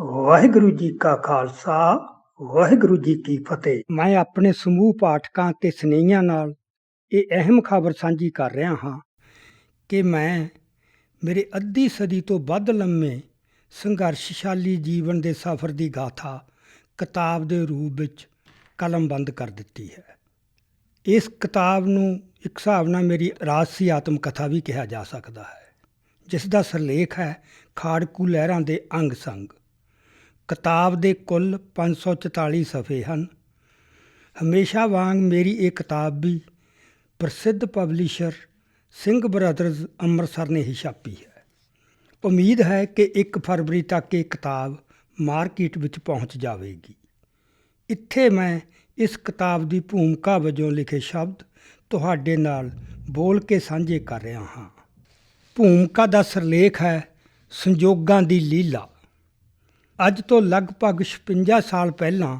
ਵਾਹਿਗੁਰੂ ਜੀ ਕਾ ਖਾਲਸਾ, ਵਾਹਿਗੁਰੂ ਜੀ ਕੀ ਫਤਿਹ। ਮੈਂ ਆਪਣੇ ਸਮੂਹ ਪਾਠਕਾਂ ਤੇ ਸਨੇਹੀਆਂ ਨਾਲ ਇਹ ਅਹਿਮ ਖਬਰ ਸਾਂਝੀ ਕਰ ਰਿਹਾ ਹਾਂ ਕਿ ਮੈਂ ਮੇਰੇ ਅੱਧੀ ਸਦੀ ਤੋਂ ਵੱਧ ਲੰਮੇ ਸੰਘਰਸ਼ਸ਼ਾਲੀ ਜੀਵਨ ਦੇ ਸਫ਼ਰ ਦੀ ਗਾਥਾ ਕਿਤਾਬ ਦੇ ਰੂਪ ਵਿੱਚ ਕਲਮਬੰਦ ਕਰ ਦਿੱਤੀ ਹੈ। ਇਸ ਕਿਤਾਬ ਨੂੰ ਇੱਕ ਹਿਸਾਬ ਨਾਲ ਮੇਰੀ ਰਾਜਸੀ ਆਤਮ ਕਥਾ ਵੀ ਕਿਹਾ ਜਾ ਸਕਦਾ ਹੈ, ਜਿਸ ਦਾ ਸਿਰਲੇਖ ਹੈ, ਖਾੜਕੂ ਲਹਿਰਾਂ ਦੇ ਅੰਗ ਸੰਗ ਕਿਤਾਬ ਦੇ ਕੁੱਲ 544 ਸਫ਼ੇ ਹਨ। ਹਮੇਸ਼ਾ ਵਾਂਗ ਮੇਰੀ ਇਹ ਕਿਤਾਬ ਵੀ ਪ੍ਰਸਿੱਧ ਪਬਲਿਸ਼ਰ ਸਿੰਘ ਬ੍ਰਦਰਜ਼ ਅੰਮ੍ਰਿਤਸਰ ਨੇ ਹੀ ਛਾਪੀ ਹੈ। ਉਮੀਦ ਹੈ ਕਿ 1 ਫਰਵਰੀ ਤੱਕ ਇਹ ਕਿਤਾਬ ਮਾਰਕੀਟ ਵਿੱਚ ਪਹੁੰਚ ਜਾਵੇਗੀ। ਇੱਥੇ ਮੈਂ ਇਸ ਕਿਤਾਬ ਦੀ ਭੂਮਿਕਾ ਵਜੋਂ ਲਿਖੇ ਸ਼ਬਦ ਤੁਹਾਡੇ ਨਾਲ ਬੋਲ ਕੇ ਸਾਂਝੇ ਕਰ ਰਿਹਾ ਹਾਂ। ਭੂਮਿਕਾ ਦਾ ਸਿਰਲੇਖ ਹੈ ਸੰਜੋਗਾਂ ਦੀ ਲੀਲਾ। ਅੱਜ ਤੋਂ ਲਗਭਗ 56 ਸਾਲ ਪਹਿਲਾਂ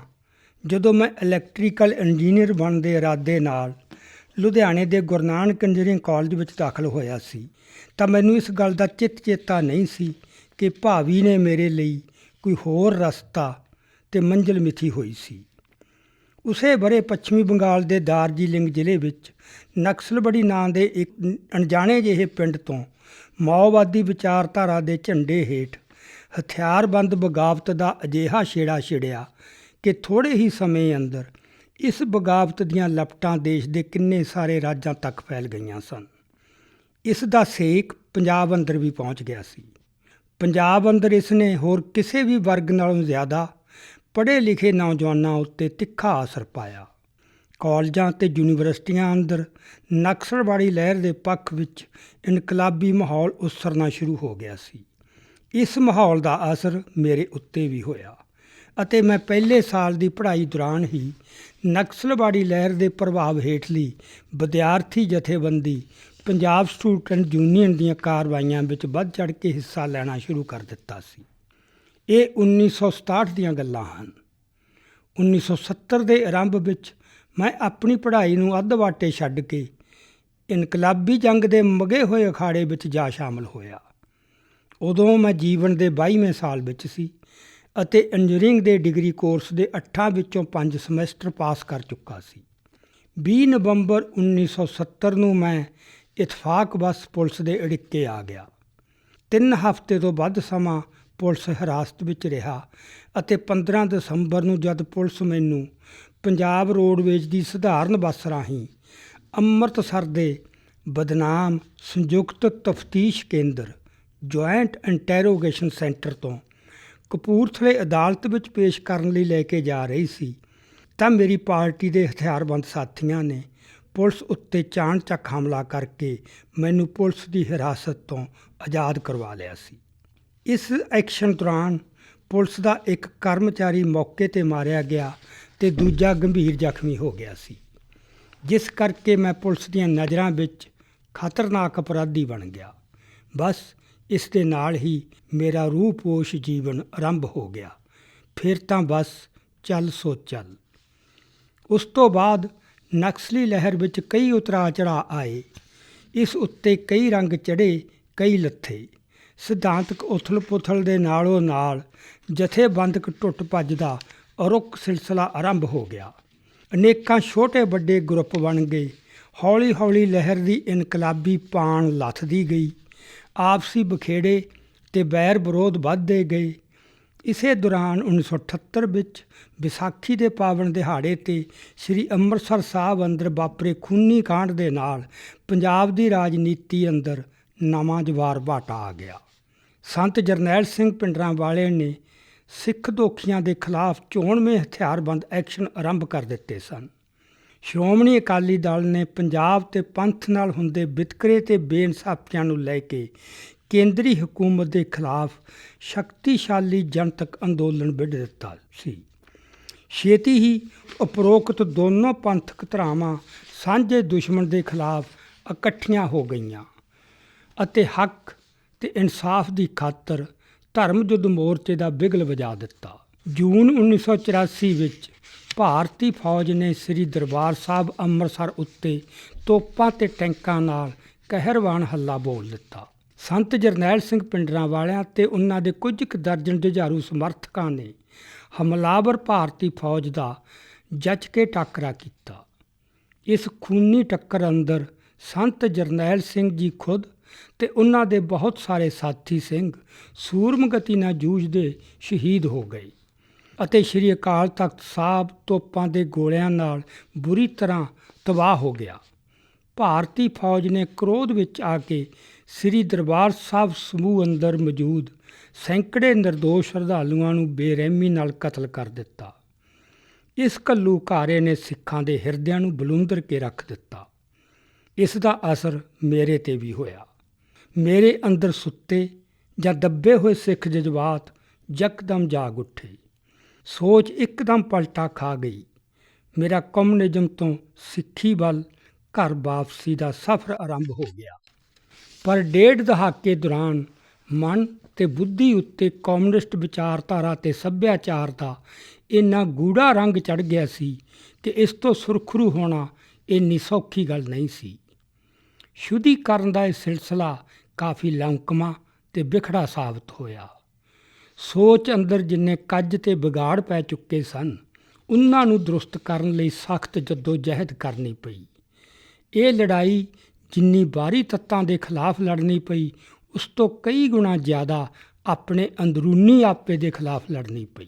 ਜਦੋਂ ਮੈਂ ਇਲੈਕਟ੍ਰੀਕਲ ਇੰਜੀਨੀਅਰ ਬਣਨ ਦੇ ਇਰਾਦੇ ਨਾਲ ਲੁਧਿਆਣੇ ਦੇ ਗੁਰੂ ਨਾਨਕ ਇੰਜੀਨੀਅਰਿੰਗ ਕਾਲਜ ਵਿੱਚ ਦਾਖਲ ਹੋਇਆ ਸੀ, ਤਾਂ ਮੈਨੂੰ ਇਸ ਗੱਲ ਦਾ ਚਿੱਤ ਚੇਤਾ ਨਹੀਂ ਸੀ ਕਿ ਭਾਵੀ ਨੇ ਮੇਰੇ ਲਈ ਕੋਈ ਹੋਰ ਰਸਤਾ ਤੇ ਮੰਜ਼ਿਲ ਮਿਥੀ ਹੋਈ ਸੀ। ਉਸੇ ਬਰੇ ਪੱਛਮੀ ਬੰਗਾਲ ਦੇ ਦਾਰਜੀਲਿੰਗ ਜ਼ਿਲ੍ਹੇ ਵਿੱਚ ਨਕਸਲਬੜੀ ਨਾਂ ਦੇ ਇੱਕ ਅਣਜਾਣੇ ਜਿਹੇ ਪਿੰਡ ਤੋਂ ਮਾਓਵਾਦੀ ਵਿਚਾਰਧਾਰਾ ਦੇ ਝੰਡੇ ਹੇਠ ਹਥਿਆਰਬੰਦ ਬਗਾਵਤ ਦਾ ਅਜਿਹਾ ਛੇੜਾ ਛਿੜਿਆ ਕਿ ਥੋੜੇ ਹੀ ਸਮੇਂ ਅੰਦਰ ਇਸ ਬਗਾਵਤ ਦੀਆਂ ਲਪਟਾਂ ਦੇਸ਼ ਦੇ ਕਿੰਨੇ ਸਾਰੇ ਰਾਜਾਂ ਤੱਕ ਫੈਲ ਗਈਆਂ ਸਨ। ਇਸ ਦਾ ਸੇਕ ਪੰਜਾਬ ਅੰਦਰ ਵੀ ਪਹੁੰਚ ਗਿਆ ਸੀ। ਪੰਜਾਬ ਅੰਦਰ ਇਸ ਨੇ ਹੋਰ ਕਿਸੇ ਵੀ ਵਰਗ ਨਾਲੋਂ ਜ਼ਿਆਦਾ ਪੜ੍ਹੇ ਲਿਖੇ ਨੌਜਵਾਨਾਂ ਉੱਤੇ ਤਿੱਖਾ ਅਸਰ ਪਾਇਆ। ਕਾਲਜਾਂ ਤੇ ਯੂਨੀਵਰਸਿਟੀਆਂ ਅੰਦਰ ਨਕਸਲਵਾੜੀ ਲਹਿਰ ਦੇ ਪੱਖ ਵਿੱਚ ਇਨਕਲਾਬੀ ਮਾਹੌਲ ਉਸਰਨਾ ਸ਼ੁਰੂ ਹੋ ਗਿਆ ਸੀ। ਇਸ ਮਾਹੌਲ ਦਾ ਅਸਰ ਮੇਰੇ ਉੱਤੇ ਵੀ ਹੋਇਆ ਅਤੇ ਮੈਂ ਪਹਿਲੇ ਸਾਲ ਦੀ ਪੜ੍ਹਾਈ ਦੌਰਾਨ ਹੀ ਨਕਸਲਵਾੜੀ ਲਹਿਰ ਦੇ ਪ੍ਰਭਾਵ ਹੇਠਲੀ ਵਿਦਿਆਰਥੀ ਜਥੇਬੰਦੀ ਪੰਜਾਬ ਸਟੂਡੈਂਟ ਯੂਨੀਅਨ ਦੀਆਂ ਕਾਰਵਾਈਆਂ ਵਿੱਚ ਵੱਧ ਚੜ੍ਹ ਕੇ ਹਿੱਸਾ ਲੈਣਾ ਸ਼ੁਰੂ ਕਰ ਦਿੱਤਾ ਸੀ। ਇਹ 1967 ਦੀਆਂ ਗੱਲਾਂ ਹਨ। 1970 ਦੇ ਆਰੰਭ ਵਿੱਚ ਮੈਂ ਆਪਣੀ ਪੜ੍ਹਾਈ ਨੂੰ ਅੱਧ ਵਾਟੇ ਛੱਡ ਕੇ ਇਨਕਲਾਬੀ ਜੰਗ ਦੇ ਮਗੇ ਹੋਏ ਅਖਾੜੇ ਵਿੱਚ ਜਾ ਸ਼ਾਮਲ ਹੋਇਆ। ਉਦੋਂ ਮੈਂ ਜੀਵਨ ਦੇ 22ਵੇਂ ਸਾਲ ਵਿੱਚ ਸੀ ਅਤੇ ਇੰਜੀਨੀਅਰਿੰਗ ਦੇ ਡਿਗਰੀ ਕੋਰਸ ਦੇ 8 ਵਿੱਚੋਂ 5 ਸਮੈਸਟਰ ਪਾਸ ਕਰ ਚੁੱਕਾ ਸੀ। 20 ਨਵੰਬਰ 1970 ਨੂੰ ਮੈਂ ਇਤਫਾਕ ਬਸ ਪੁਲਿਸ ਦੇ ਅੜਿੱਕੇ ਆ ਗਿਆ। ਤਿੰਨ ਹਫ਼ਤੇ ਤੋਂ ਵੱਧ ਸਮਾਂ ਪੁਲਿਸ ਹਿਰਾਸਤ ਵਿੱਚ ਰਿਹਾ ਅਤੇ 15 ਦਸੰਬਰ ਨੂੰ ਜਦ ਪੁਲਿਸ ਮੈਨੂੰ ਪੰਜਾਬ ਰੋਡਵੇਜ ਦੀ ਸਧਾਰਨ ਬੱਸ ਰਾਹੀਂ ਅੰਮ੍ਰਿਤਸਰ ਦੇ ਬਦਨਾਮ, ਸੰਯੁਕਤ ਤਫਤੀਸ਼ ਕੇਂਦਰ ਜੁਆਇੰਟ ਇੰਟਰੋਗੇਸ਼ਨ ਸੈਂਟਰ ਤੋਂ ਕਪੂਰਥਲੇ ਅਦਾਲਤ ਵਿੱਚ ਪੇਸ਼ ਕਰਨ ਲਈ ਲੈ ਕੇ ਜਾ ਰਹੀ ਸੀ, ਤਾਂ ਮੇਰੀ ਪਾਰਟੀ ਦੇ ਹਥਿਆਰਬੰਦ ਸਾਥੀਆਂ ਨੇ ਪੁਲਿਸ ਉੱਤੇ ਚਾਣਚੱਕ ਹਮਲਾ ਕਰਕੇ ਮੈਨੂੰ ਪੁਲਿਸ ਦੀ ਹਿਰਾਸਤ ਤੋਂ ਆਜ਼ਾਦ ਕਰਵਾ ਲਿਆ ਸੀ। ਇਸ ਐਕਸ਼ਨ ਦੌਰਾਨ ਪੁਲਿਸ ਦਾ ਇੱਕ ਕਰਮਚਾਰੀ ਮੌਕੇ ਤੇ ਮਾਰਿਆ ਗਿਆ ਤੇ ਦੂਜਾ ਗੰਭੀਰ ਜ਼ਖਮੀ ਹੋ ਗਿਆ ਸੀ, ਜਿਸ ਕਰਕੇ ਮੈਂ ਪੁਲਿਸ ਦੀਆਂ ਨਜ਼ਰਾਂ ਵਿੱਚ ਖਤਰਨਾਕ ਅਪਰਾਧੀ ਬਣ ਗਿਆ। ਬਸ ਇਸ ਦੇ ਨਾਲ ਹੀ ਮੇਰਾ ਰੂਪੋਸ਼ ਜੀਵਨ ਆਰੰਭ ਹੋ ਗਿਆ। ਫਿਰ ਤਾਂ ਬਸ ਚੱਲ ਸੋ ਚੱਲ। ਉਸ ਤੋਂ ਬਾਅਦ ਨਕਸਲੀ ਲਹਿਰ ਵਿੱਚ ਕਈ ਉਤਰਾ ਚੜਾ ਆਏ। ਇਸ ਉੱਤੇ ਕਈ ਰੰਗ ਚੜੇ ਕਈ ਲੱਥੇ। ਸਿਧਾਂਤਕ ਉਥਲ-ਪੁਥਲ ਦੇ ਨਾਲੋਂ ਨਾਲ ਜਥੇਬੰਦਕ ਟੁੱਟ ਭੱਜ ਦਾ ਅਰੁੱਖ ਸਿਲਸਿਲਾ ਆਰੰਭ ਹੋ ਗਿਆ। ਅਨੇਕਾਂ ਛੋਟੇ ਵੱਡੇ ਗਰੁੱਪ ਬਣ ਗਏ। ਹੌਲੀ-ਹੌਲੀ ਲਹਿਰ ਦੀ ਇਨਕਲਾਬੀ ਪਾਣ ਲੱਥਦੀ ਗਈ। ਆਪਸੀ ਬਖੇੜੇ ਤੇ ਵੈਰ ਵਿਰੋਧ ਵੱਧਦੇ ਗਏ। ਇਸੇ ਦੌਰਾਨ 1978 ਵਿੱਚ ਵਿਸਾਖੀ ਦੇ ਪਾਵਨ ਦਿਹਾੜੇ ਤੇ ਸ੍ਰੀ ਅੰਮ੍ਰਿਤਸਰ ਸਾਹਿਬ ਅੰਦਰ ਵਾਪਰੇ ਖੂਨੀ ਕਾਂਡ ਦੇ ਨਾਲ ਪੰਜਾਬ ਦੀ ਰਾਜਨੀਤੀ ਅੰਦਰ ਨਵਾਂ ਜਵਾਰ ਬਾਟਾ ਆ ਗਿਆ। ਸੰਤ ਜਰਨੈਲ ਸਿੰਘ ਪਿੰਡਰਾਂ ਵਾਲੇ ਨੇ ਸਿੱਖ ਦੋਖੀਆਂ ਦੇ ਖਿਲਾਫ ਚੋਣਵੇਂ ਹਥਿਆਰਬੰਦ ਐਕਸ਼ਨ ਆਰੰਭ ਕਰ ਦਿੱਤੇ ਸਨ। ਸ਼੍ਰੋਮਣੀ ਅਕਾਲੀ ਦਲ ਨੇ ਪੰਜਾਬ ਤੇ ਪੰਥ ਨਾਲ ਹੁੰਦੇ ਵਿਤਕਰੇ ਤੇ ਬੇਇਨਸਾਫੀਆਂ ਨੂੰ ਲੈ ਕੇ ਕੇਂਦਰੀ ਹਕੂਮਤ ਦੇ ਖਿਲਾਫ ਸ਼ਕਤੀਸ਼ਾਲੀ ਜਨਤਕ ਅੰਦੋਲਨ ਵਿੱਢ ਦਿੱਤਾ ਸੀ। ਛੇਤੀ ਹੀ ਉਪਰੋਕਤ ਦੋਨੋਂ ਪੰਥਕ ਧਰਾਵਾਂ ਸਾਂਝੇ ਦੁਸ਼ਮਣ ਦੇ ਖਿਲਾਫ ਇਕੱਠੀਆਂ ਹੋ ਗਈਆਂ ਅਤੇ ਹੱਕ ਤੇ ਇਨਸਾਫ ਦੀ ਖਾਤਰ ਧਰਮ ਯੁੱਧ ਮੋਰਚੇ ਦਾ ਬਿਗਲ ਵਜਾ ਦਿੱਤਾ। ਜੂਨ 1984 ਵਿੱਚ ਭਾਰਤੀ ਫੌਜ ਨੇ ਸ੍ਰੀ ਦਰਬਾਰ ਸਾਹਿਬ ਅੰਮ੍ਰਿਤਸਰ ਉੱਤੇ ਤੋਪਾਂ ਤੇ ਟੈਂਕਾਂ ਨਾਲ ਕਹਿਰਵਾਨ ਹੱਲਾ ਬੋਲ ਦਿੱਤਾ। ਸੰਤ ਜਰਨੈਲ ਸਿੰਘ ਪਿੰਡਰਾਂ ਵਾਲਿਆਂ ਤੇ ਉਹਨਾਂ ਦੇ ਕੁਝ ਕੁ ਦਰਜਨ ਜੁਝਾਰੂ ਸਮਰਥਕਾਂ ਨੇ ਹਮਲਾਵਰ ਭਾਰਤੀ ਫੌਜ ਦਾ ਜੱਜ ਕੇ ਟਾਕਰਾ ਕੀਤਾ। ਇਸ ਖੂਨੀ ਟੱਕਰ ਅੰਦਰ ਸੰਤ ਜਰਨੈਲ ਸਿੰਘ ਜੀ ਖੁਦ ਤੇ ਉਹਨਾਂ ਦੇ ਬਹੁਤ ਸਾਰੇ ਸਾਥੀ ਸਿੰਘ ਸੂਰਮਗਤੀ ਨਾਲ ਜੂਝਦੇ ਸ਼ਹੀਦ ਹੋ ਗਏ। ਅਤੇ ਸ੍ਰੀ ਅਕਾਲ ਤਖਤ ਸਾਹਿਬ ਤੋਪਾਂ ਦੇ ਗੋਲਿਆਂ ਨਾਲ ਬੁਰੀ ਤਰ੍ਹਾਂ ਤਬਾਹ ਹੋ ਗਿਆ। ਭਾਰਤੀ ਫੌਜ ਨੇ ਕ੍ਰੋਧ ਵਿੱਚ ਆ ਕੇ ਸ੍ਰੀ ਦਰਬਾਰ ਸਾਹਿਬ ਸਮੂਹ ਅੰਦਰ ਮੌਜੂਦ ਸੈਂਕੜੇ ਨਿਰਦੋਸ਼ ਸ਼ਰਧਾਲੂਆਂ ਨੂੰ ਬੇਰਹਿਮੀ ਨਾਲ ਕਤਲ ਕਰ ਦਿੱਤਾ। ਇਸ ਘੱਲੂਘਾਰੇ ਨੇ ਸਿੱਖਾਂ ਦੇ ਹਿਰਦਿਆਂ ਨੂੰ ਬਲੁੰਦਰ ਕੇ ਰੱਖ ਦਿੱਤਾ। ਇਸ ਦਾ ਅਸਰ ਮੇਰੇ ਤੇ ਵੀ ਹੋਇਆ। ਮੇਰੇ ਅੰਦਰ ਸੁੱਤੇ ਜਾਂ ਦੱਬੇ ਹੋਏ ਸਿੱਖ ਜਜ਼ਬਾਤ ਯਕਦਮ ਜਾਗ ਉੱਠੇ। ਸੋਚ ਇੱਕਦਮ ਪਲਟਾ ਖਾ ਗਈ। ਮੇਰਾ ਕਮਿਊਨਿਜ਼ਮ ਤੋਂ ਸਿੱਖੀ ਵੱਲ ਘਰ ਵਾਪਸੀ ਦਾ ਸਫ਼ਰ ਆਰੰਭ ਹੋ ਗਿਆ। ਪਰ ਡੇਢ ਦਹਾਕੇ ਦੌਰਾਨ ਮਨ ਤੇ ਬੁੱਧੀ ਉੱਤੇ ਕਮਿਊਨਿਸਟ ਵਿਚਾਰਧਾਰਾ ਤੇ ਸੱਭਿਆਚਾਰ ਦਾ ਇੰਨਾ ਗੂੜਾ ਰੰਗ ਚੜ ਗਿਆ ਸੀ ਕਿ ਇਸ ਤੋਂ ਸੁਰਖਰੂ ਹੋਣਾ ਇੰਨੀ ਸੌਖੀ ਗੱਲ ਨਹੀਂ ਸੀ। ਸ਼ੁੱਧੀਕਰਨ ਦਾ ਇਹ ਸਿਲਸਿਲਾ ਕਾਫੀ ਲੰਕਮਾ ਤੇ ਵਿਖੜਾ ਸਾਬਤ ਹੋਇਆ। ਸੋਚ ਅੰਦਰ ਜਿੰਨੇ ਕੱਜ ਤੇ ਵਿਗਾੜ ਪੈ ਚੁੱਕੇ ਸਨ, ਉਹਨਾਂ ਨੂੰ ਦਰੁਸਤ ਕਰਨ ਲਈ ਸਖਤ ਜਹਿਦ ਕਰਨੀ ਪਈ। ਇਹ ਲੜਾਈ ਜਿੰਨੀ ਬਾਹਰੀ ਤੱਤਾਂ ਦੇ ਖਿਲਾਫ ਲੜਨੀ ਪਈ, ਉਸ ਤੋਂ ਕਈ ਗੁਣਾ ਜ਼ਿਆਦਾ ਆਪਣੇ ਅੰਦਰੂਨੀ ਆਪੇ ਦੇ ਖਿਲਾਫ ਲੜਨੀ ਪਈ।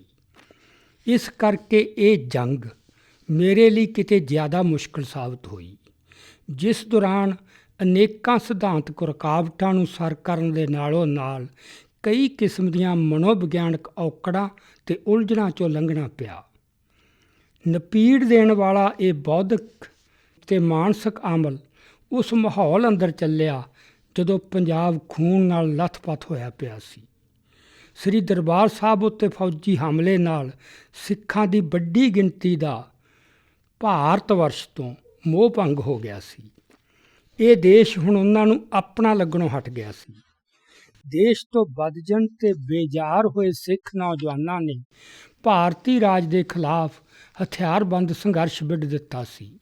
ਇਸ ਕਰਕੇ ਇਹ ਜੰਗ ਮੇਰੇ ਲਈ ਕਿਤੇ ਜ਼ਿਆਦਾ ਮੁਸ਼ਕਲ ਸਾਬਤ ਹੋਈ। ਜਿਸ ਦੌਰਾਨ ਅਨੇਕਾਂ ਸਿਧਾਂਤਕ ਰੁਕਾਵਟਾਂ ਨੂੰ ਸਰ ਕਰਨ ਦੇ ਨਾਲੋਂ ਨਾਲ ਕਈ ਕਿਸਮ ਦੀਆਂ ਮਨੋਵਿਗਿਆਨਕ ਔਕੜਾਂ ਤੇ ਉਲਝਣਾਂ ਚੋਂ ਲੰਘਣਾ ਪਿਆ। ਨਪੀੜ ਦੇਣ ਵਾਲਾ ਇਹ ਬੌਧਿਕ ਤੇ ਮਾਨਸਿਕ ਆਮਲ ਉਸ ਮਾਹੌਲ ਅੰਦਰ ਚੱਲਿਆ ਜਦੋਂ ਪੰਜਾਬ ਖੂਨ ਨਾਲ ਲੱਥਪੱਥ ਹੋਇਆ ਪਿਆ ਸੀ। ਸ੍ਰੀ ਦਰਬਾਰ ਸਾਹਿਬ ਉੱਤੇ ਫੌਜੀ ਹਮਲੇ ਨਾਲ ਸਿੱਖਾਂ ਦੀ ਵੱਡੀ ਗਿਣਤੀ ਦਾ ਭਾਰਤ ਵਰਸ਼ ਤੋਂ ਮੋਹ ਭੰਗ ਹੋ ਗਿਆ ਸੀ। ਇਹ ਦੇਸ਼ ਹੁਣ ਉਹਨਾਂ ਨੂੰ ਆਪਣਾ ਲੱਗਣੋਂ ਹਟ ਗਿਆ ਸੀ। ਦੇਸ਼ ਤੋਂ ਬਦਜਨ ਤੇ ਬੇਜਾਰ ਹੋਏ ਸਿੱਖ ਨੌਜਵਾਨਾਂ ਨੇ ਭਾਰਤੀ ਰਾਜ ਦੇ ਖਿਲਾਫ ਹਥਿਆਰਬੰਦ ਸੰਘਰਸ਼ ਵਿੱਢ ਦਿੱਤਾ ਸੀ।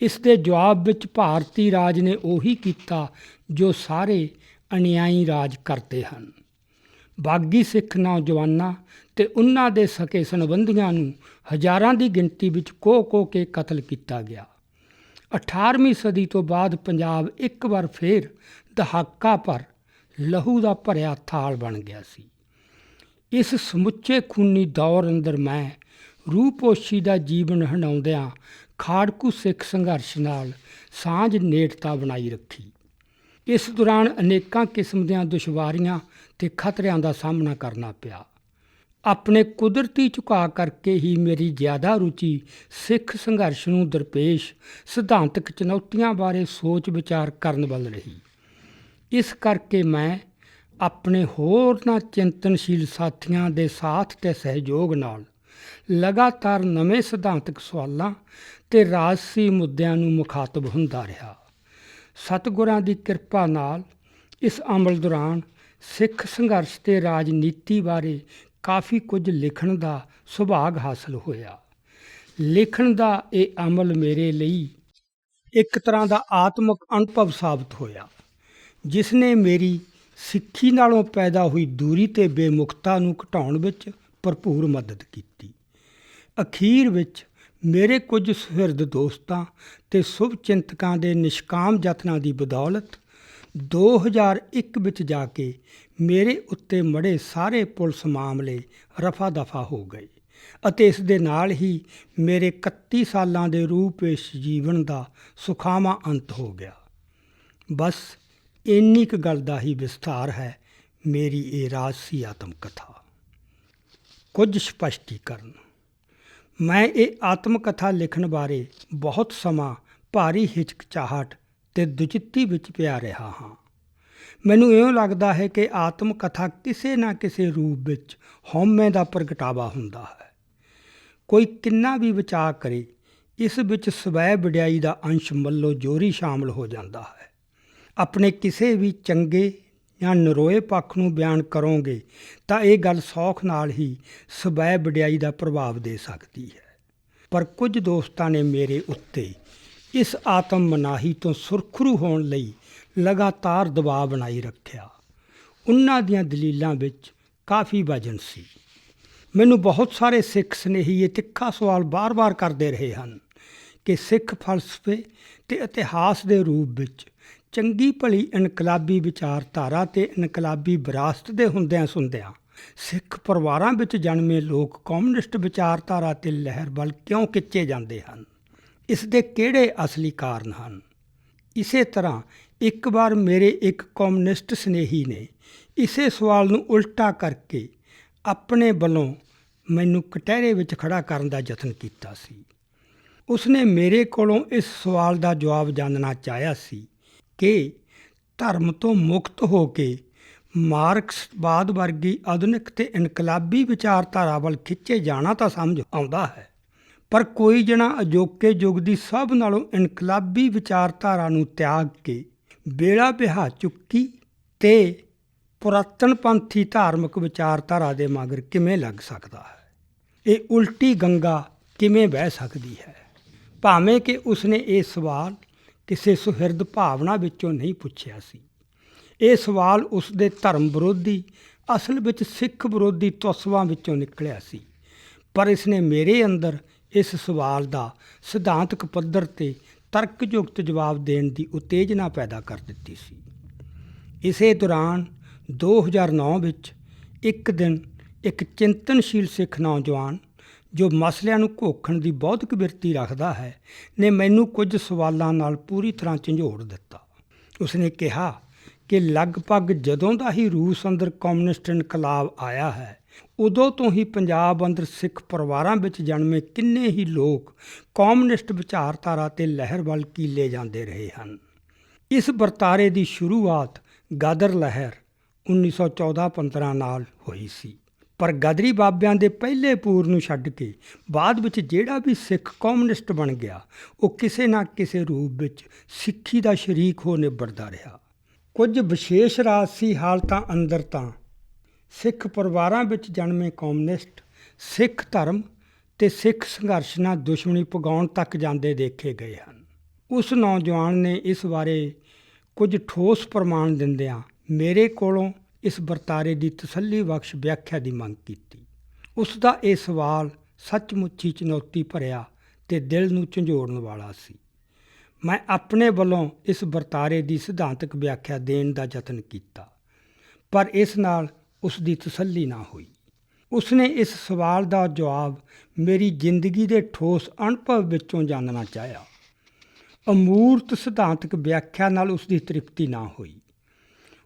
ਇਸ ਦੇ ਜਵਾਬ ਵਿੱਚ ਭਾਰਤੀ ਰਾਜ ਨੇ ਉਹੀ ਕੀਤਾ ਜੋ ਸਾਰੇ ਅਨਿਆਈ ਰਾਜ ਕਰਦੇ ਹਨ। ਬਾਗੀ ਸਿੱਖ ਨੌਜਵਾਨਾਂ ਤੇ ਉਹਨਾਂ ਦੇ ਸਕੇ ਸੰਬੰਧੀਆਂ ਨੂੰ ਹਜ਼ਾਰਾਂ ਦੀ ਗਿਣਤੀ ਵਿੱਚ ਕੋਹ-ਕੋਹ ਕੇ ਕਤਲ ਕੀਤਾ ਗਿਆ। 18ਵੀਂ ਸਦੀ ਤੋਂ ਬਾਅਦ ਪੰਜਾਬ ਇੱਕ ਵਾਰ ਫੇਰ ਦਹਾਕਾ ਪਰ ਲਹੂ ਦਾ ਭਰਿਆ ਥਾਲ ਬਣ ਗਿਆ ਸੀ। ਇਸ ਸਮੁੱਚੇ ਖੂਨੀ ਦੌਰ ਅੰਦਰ ਮੈਂ ਰੂਪੋਸ਼ੀ ਦਾ ਜੀਵਨ ਹਣਾਉਂਦਿਆਂ ਖਾੜਕੂ ਸਿੱਖ ਸੰਘਰਸ਼ ਨਾਲ ਸਾਂਝ ਨੇੜਤਾ ਬਣਾਈ ਰੱਖੀ। ਇਸ ਦੌਰਾਨ ਅਨੇਕਾਂ ਕਿਸਮ ਦੀਆਂ ਦੁਸ਼ਵਾਰੀਆਂ ਤੇ ਖਤਰਿਆਂ ਦਾ ਸਾਹਮਣਾ ਕਰਨਾ ਪਿਆ। ਆਪਣੇ ਕੁਦਰਤੀ ਝੁਕਾਅ ਕਰਕੇ ਹੀ ਮੇਰੀ ਜ਼ਿਆਦਾ ਰੁਚੀ ਸਿੱਖ ਸੰਘਰਸ਼ ਨੂੰ ਦਰਪੇਸ਼ ਸਿਧਾਂਤਕ ਚੁਣੌਤੀਆਂ ਬਾਰੇ ਸੋਚ ਵਿਚਾਰ ਕਰਨ ਵੱਲ ਰਹੀ। ਇਸ ਕਰਕੇ ਮੈਂ ਆਪਣੇ ਹੋਰਨਾਂ ਚਿੰਤਨਸ਼ੀਲ ਸਾਥੀਆਂ ਦੇ ਸਾਥ ਤੇ ਸਹਿਯੋਗ ਨਾਲ ਲਗਾਤਾਰ ਨਵੇਂ ਸਿਧਾਂਤਕ ਸਵਾਲਾਂ ਤੇ ਰਾਜਸੀ ਮੁੱਦਿਆਂ ਨੂੰ ਮੁਖਾਤਬ ਹੁੰਦਾ ਰਿਹਾ। ਸਤਿਗੁਰਾਂ ਦੀ ਕਿਰਪਾ ਨਾਲ ਇਸ ਅਮਲ ਦੌਰਾਨ ਸਿੱਖ ਸੰਘਰਸ਼ ਤੇ ਰਾਜਨੀਤੀ ਬਾਰੇ ਕਾਫੀ ਕੁਝ ਲਿਖਣ ਦਾ ਸੁਭਾਗ ਹਾਸਲ ਹੋਇਆ। ਲਿਖਣ ਦਾ ਇਹ ਅਮਲ ਮੇਰੇ ਲਈ ਇੱਕ ਤਰ੍ਹਾਂ ਦਾ ਆਤਮਿਕ ਅਨੁਭਵ ਸਾਬਤ ਹੋਇਆ। ਜਿਸ ਨੇ ਮੇਰੀ ਸਿੱਖੀ ਨਾਲੋਂ ਪੈਦਾ ਹੋਈ ਦੂਰੀ ਤੇ ਬੇਮੁਖਤਾ ਨੂੰ ਘਟਾਉਣ ਵਿੱਚ ਭਰਪੂਰ ਮਦਦ ਕੀਤੀ। ਅਖੀਰ ਵਿੱਚ ਮੇਰੇ ਕੁਝ ਸੁਹਿਰਦ ਦੋਸਤਾਂ ਤੇ ਸੁਭ ਚਿੰਤਕਾਂ ਦੇ ਨਿਸ਼ਕਾਮ ਯਤਨਾਂ ਦੀ ਬਦੌਲਤ 2001 ਵਿੱਚ ਜਾ ਕੇ ਮੇਰੇ ਉੱਤੇ ਮੜੇ ਸਾਰੇ ਪੁਲਿਸ ਮਾਮਲੇ ਰਫਾ ਦਫਾ ਹੋ ਗਏ ਅਤੇ ਇਸ ਦੇ ਨਾਲ ਹੀ ਮੇਰੇ 31 ਸਾਲਾਂ ਦੇ ਰੂਪੇਸ਼ ਜੀਵਨ ਦਾ ਸੁਖਾਵਾਂ ਅੰਤ ਹੋ ਗਿਆ। ਬਸ ਇੰਨੀ ਕੁ ਗੱਲ ਦਾ ਹੀ ਵਿਸਥਾਰ ਹੈ ਮੇਰੀ ਇਹ ਰਾਜਸੀ ਆਤਮ ਕਥਾ ਕੁਝ ਸਪਸ਼ਟੀਕਰਨ। ਮੈਂ ਇਹ ਆਤਮ ਕਥਾ ਲਿਖਣ ਬਾਰੇ ਬਹੁਤ ਸਮਾਂ ਭਾਰੀ ਹਿਚਕਚਾਹਟ ਤੇ ਦੁਚਿੱਤੀ ਵਿੱਚ ਪਿਆ ਰਿਹਾ ਹਾਂ। ਮੈਨੂੰ ਇਉਂ ਲੱਗਦਾ ਹੈ ਕਿ ਆਤਮ ਕਥਾ ਕਿਸੇ ਨਾ ਕਿਸੇ ਰੂਪ ਵਿੱਚ ਹਉਮੈ ਦਾ ਪ੍ਰਗਟਾਵਾ ਹੁੰਦਾ ਹੈ। ਕੋਈ ਕਿੰਨਾ ਵੀ ਵਿਚਾਰ ਕਰੇ, ਇਸ ਵਿੱਚ ਸਵੈ ਵਡਿਆਈ ਦਾ ਅੰਸ਼ ਮੱਲੋ ਜੋਰੀ ਸ਼ਾਮਲ ਹੋ ਜਾਂਦਾ ਹੈ। ਆਪਣੇ ਕਿਸੇ ਵੀ ਚੰਗੇ ਜਾਂ ਨਰੋਏ ਪੱਖ ਨੂੰ ਬਿਆਨ ਕਰੋਗੇ, ਤਾਂ ਇਹ ਗੱਲ ਸੌਖ ਨਾਲ ਹੀ ਸਵੈ ਵਡਿਆਈ ਦਾ ਪ੍ਰਭਾਵ ਦੇ ਸਕਦੀ ਹੈ। ਪਰ ਕੁਝ ਦੋਸਤਾਂ ਨੇ ਮੇਰੇ ਉੱਤੇ ਇਸ ਆਤਮ ਮਨਾਹੀ ਤੋਂ ਸੁਰਖਰੂ ਹੋਣ ਲਈ ਲਗਾਤਾਰ ਦਬਾਅ ਬਣਾਈ ਰੱਖਿਆ। ਉਹਨਾਂ ਦੀਆਂ ਦਲੀਲਾਂ ਵਿੱਚ ਕਾਫੀ ਵਜਨ ਸੀ। ਮੈਨੂੰ ਬਹੁਤ ਸਾਰੇ ਸਿੱਖ ਸਨੇਹੀ ਇਹ ਤਿੱਖਾ ਸਵਾਲ ਬਾਰ-ਬਾਰ ਕਰਦੇ ਰਹੇ ਹਨ ਕਿ ਸਿੱਖ ਫਲਸਫੇ ਤੇ ਇਤਿਹਾਸ ਦੇ ਰੂਪ ਵਿੱਚ ਚੰਗੀ ਭਲੀ ਇਨਕਲਾਬੀ ਵਿਚਾਰਧਾਰਾ ਤੇ ਇਨਕਲਾਬੀ ਵਿਰਾਸਤ ਦੇ ਹੁੰਦਿਆਂ ਸੁਣਦਿਆਂ ਸਿੱਖ ਪਰਿਵਾਰਾਂ ਵਿੱਚ ਜਨਮੇ ਲੋਕ ਕਮਿਊਨਿਸਟ ਵਿਚਾਰਧਾਰਾ ਤੇ ਲਹਿਰ ਵੱਲ ਕਿਉਂ ਖਿੱਚੇ ਜਾਂਦੇ ਹਨ? ਇਸ ਦੇ ਕਿਹੜੇ ਅਸਲੀ ਕਾਰਨ ਹਨ? ਇਸੇ ਤਰ੍ਹਾਂ ਇੱਕ ਵਾਰ ਮੇਰੇ ਇੱਕ ਕਮਿਊਨਿਸਟ ਸਨੇਹੀ ਨੇ ਇਸੇ ਸਵਾਲ ਨੂੰ ਉਲਟਾ ਕਰਕੇ ਆਪਣੇ ਵੱਲੋਂ ਮੈਨੂੰ ਕਟਹਿਰੇ ਵਿੱਚ ਖੜਾ ਕਰਨ ਦਾ ਯਤਨ ਕੀਤਾ ਸੀ। ਉਸਨੇ ਮੇਰੇ ਕੋਲੋਂ ਇਸ ਸਵਾਲ ਦਾ ਜਵਾਬ ਜਾਣਨਾ ਚਾਹਿਆ ਸੀ। ਕਿ ਧਰਮ ਤੋਂ ਮੁਕਤ ਹੋ ਕੇ ਮਾਰਕਸਵਾਦ ਵਰਗੀ ਆਧੁਨਿਕ ਤੇ ਇਨਕਲਾਬੀ ਵਿਚਾਰਧਾਰਾ ਵੱਲ ਖਿੱਚੇ ਜਾਣਾ ਤਾਂ ਸਮਝ ਆਉਂਦਾ ਹੈ। ਪਰ ਕੋਈ ਜਣਾ ਅਜੋਕੇ ਯੁੱਗ ਦੀ ਸਭ ਨਾਲੋਂ ਇਨਕਲਾਬੀ ਵਿਚਾਰਧਾਰਾ ਨੂੰ ਤਿਆਗ ਕੇ ਬੇੜਾ ਬਿਹਾ ਚੁੱਕੀ ਤੇ ਪੁਰਾਤਨ ਪੰਥੀ ਧਾਰਮਿਕ ਵਿਚਾਰਧਾਰਾ ਦੇ ਮਗਰ ਕਿਵੇਂ ਲੱਗ ਸਕਦਾ ਹੈ? ਇਹ ਉਲਟੀ ਗੰਗਾ ਕਿਵੇਂ ਵਹਿ ਸਕਦੀ ਹੈ? ਭਾਵੇਂ ਕਿ ਉਸਨੇ ਇਹ ਸਵਾਲ ਕਿਸੇ ਸੁਹਿਰਦ ਭਾਵਨਾ ਵਿੱਚੋਂ ਨਹੀਂ ਪੁੱਛਿਆ ਸੀ। ਇਹ ਸਵਾਲ ਉਸ ਦੇ ਧਰਮ ਵਿਰੋਧੀ, ਅਸਲ ਵਿੱਚ ਸਿੱਖ ਵਿਰੋਧੀ ਤਸਵਾਂ ਵਿੱਚੋਂ ਨਿਕਲਿਆ ਸੀ। ਪਰ ਇਸਨੇ ਮੇਰੇ ਅੰਦਰ ਇਸ ਸਵਾਲ ਦਾ ਸਿਧਾਂਤਕ ਪੱਧਰ ਤੇ ਤਰਕਯੁਕਤ ਜਵਾਬ ਦੇਣ ਦੀ ਉਤੇਜਨਾ ਪੈਦਾ ਕਰ ਦਿੱਤੀ ਸੀ। ਇਸੇ ਦੌਰਾਨ 2009 ਵਿੱਚ ਇੱਕ ਦਿਨ ਇੱਕ ਚਿੰਤਨਸ਼ੀਲ ਸਿੱਖ ਨੌਜਵਾਨ ਜੋ ਮਸਲਿਆਂ ਨੂੰ ਘੋਖਣ ਦੀ ਬੌਧਿਕ ਬਿਰਤੀ ਰੱਖਦਾ ਹੈ, ਨੇ ਮੈਨੂੰ ਕੁਝ ਸਵਾਲਾਂ ਨਾਲ ਪੂਰੀ ਤਰ੍ਹਾਂ ਝੰਜੋੜ ਦਿੱਤਾ। ਉਸਨੇ ਕਿਹਾ ਕਿ ਲਗਭਗ ਜਦੋਂ ਦਾ ਹੀ ਰੂਸ ਅੰਦਰ ਕਮਿਊਨਿਸਟ ਇਨਕਲਾਬ ਆਇਆ ਹੈ, ਉਦੋਂ ਤੋਂ ਹੀ ਪੰਜਾਬ ਅੰਦਰ ਸਿੱਖ ਪਰਿਵਾਰਾਂ ਵਿੱਚ ਜਨਮੇ ਕਿੰਨੇ ਹੀ ਲੋਕ ਕਮਿਊਨਿਸਟ ਵਿਚਾਰਧਾਰਾ ਤੇ ਲਹਿਰ ਵੱਲ ਕੀਲੇ ਜਾਂਦੇ ਰਹੇ ਹਨ। ਇਸ ਵਰਤਾਰੇ ਦੀ ਸ਼ੁਰੂਆਤ ਗਾਦਰ ਲਹਿਰ 1914-15 ਨਾਲ ਹੋਈ ਸੀ। ਪਰ ਗਦਰੀ ਬਾਬਿਆਂ ਦੇ ਪਹਿਲੇ ਪੂਰ ਨੂੰ ਛੱਡ ਕੇ ਬਾਅਦ ਵਿੱਚ ਜਿਹੜਾ ਵੀ ਸਿੱਖ ਕਮਿਊਨਿਸਟ ਬਣ ਗਿਆ, ਉਹ ਕਿਸੇ ਨਾ ਕਿਸੇ ਰੂਪ ਵਿੱਚ ਸਿੱਖੀ ਦਾ ਸ਼ਰੀਕ ਹੋ ਨਿਬੜਦਾ ਰਿਹਾ। ਕੁਝ ਵਿਸ਼ੇਸ਼ ਰਾਜਸੀ ਹਾਲਤਾਂ ਅੰਦਰ ਤਾਂ ਸਿੱਖ ਪਰਿਵਾਰਾਂ ਵਿੱਚ ਜਨਮੇ ਕਮਿਊਨਿਸਟ ਸਿੱਖ ਧਰਮ ਤੇ ਸਿੱਖ ਸੰਘਰਸ਼ ਨਾਲ ਦੁਸ਼ਮਣੀ ਪਗਾਉਣ ਤੱਕ ਜਾਂਦੇ ਦੇਖੇ ਗਏ ਹਨ। ਉਸ ਨੌਜਵਾਨ ਨੇ ਇਸ ਬਾਰੇ ਕੁਝ ਠੋਸ ਪ੍ਰਮਾਣ ਦਿੰਦਿਆਂ ਮੇਰੇ ਕੋਲੋਂ ਇਸ ਵਰਤਾਰੇ ਦੀ ਤਸੱਲੀ ਬਖਸ਼ ਵਿਆਖਿਆ ਦੀ ਮੰਗ ਕੀਤੀ। ਉਸ ਦਾ ਇਹ ਸਵਾਲ ਸੱਚਮੁੱਚ ਹੀ ਚੁਣੌਤੀ ਭਰਿਆ ਤੇ ਦਿਲ ਨੂੰ ਝੰਜੋੜਨ ਵਾਲਾ ਸੀ। ਮੈਂ ਆਪਣੇ ਵੱਲੋਂ ਇਸ ਵਰਤਾਰੇ ਦੀ ਸਿਧਾਂਤਕ ਵਿਆਖਿਆ ਦੇਣ ਦਾ ਯਤਨ ਕੀਤਾ, ਪਰ ਇਸ ਨਾਲ ਉਸ ਦੀ ਤਸੱਲੀ ਨਾ ਹੋਈ। ਉਸਨੇ ਇਸ ਸਵਾਲ ਦਾ ਜਵਾਬ ਮੇਰੀ ਜ਼ਿੰਦਗੀ ਦੇ ਠੋਸ ਅਨੁਭਵ ਵਿੱਚੋਂ ਜਾਣਨਾ ਚਾਹਿਆ। ਅਮੂਰਤ ਸਿਧਾਂਤਕ ਵਿਆਖਿਆ ਨਾਲ ਉਸ ਦੀ ਤ੍ਰਿਪਤੀ ਨਾ ਹੋਈ।